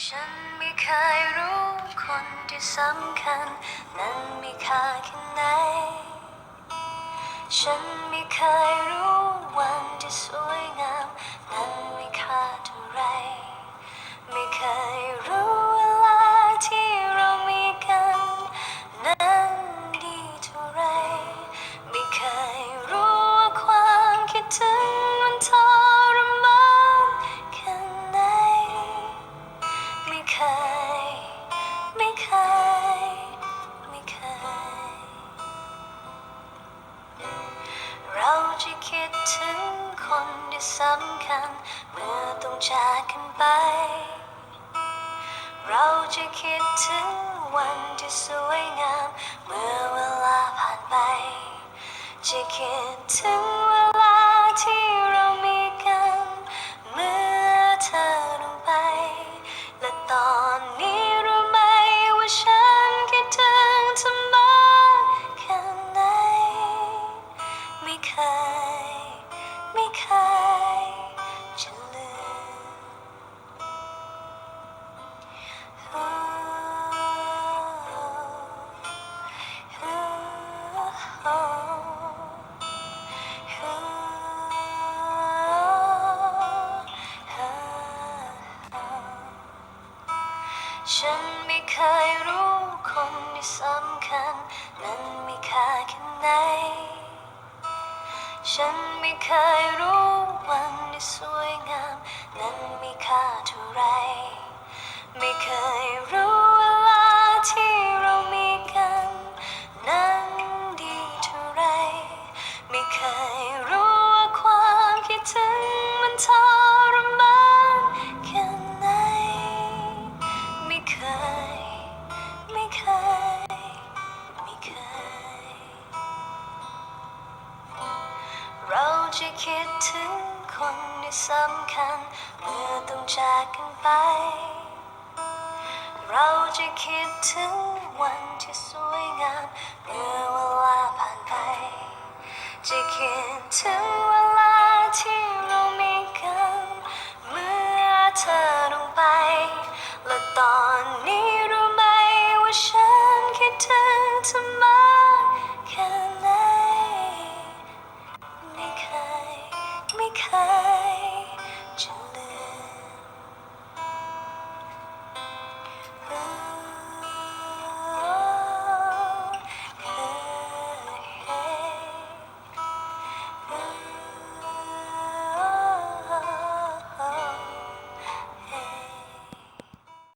ฉันไม่เคยรู้คนที่สำคัญ นั้นมีค่าแค่ไหน ฉันไม่เคยรู้ คิดถึงคนที่สำคัญ เมื่อต้องจากกันไป เราจะคิดถึงวันที่สวยงาม เมื่อเวลาผ่านไป จะคิดถึงเวลาที่เรามีกัน เมื่อเธอลงไป และตอนนี้รู้ไหมว่าฉันคิดถึงเธอมากแค่ไหนไม่เคย ฉันไม่เคยรู้คนที่สำคัญนั้นมีค่าแค่ไหน ฉันไม่เคยรู้วัน จะคิดถึงคนที่สำคัญเมื่อต้องจากกันไป เราจะคิดถึงวันที่สวยงามเมื่อเวลา 看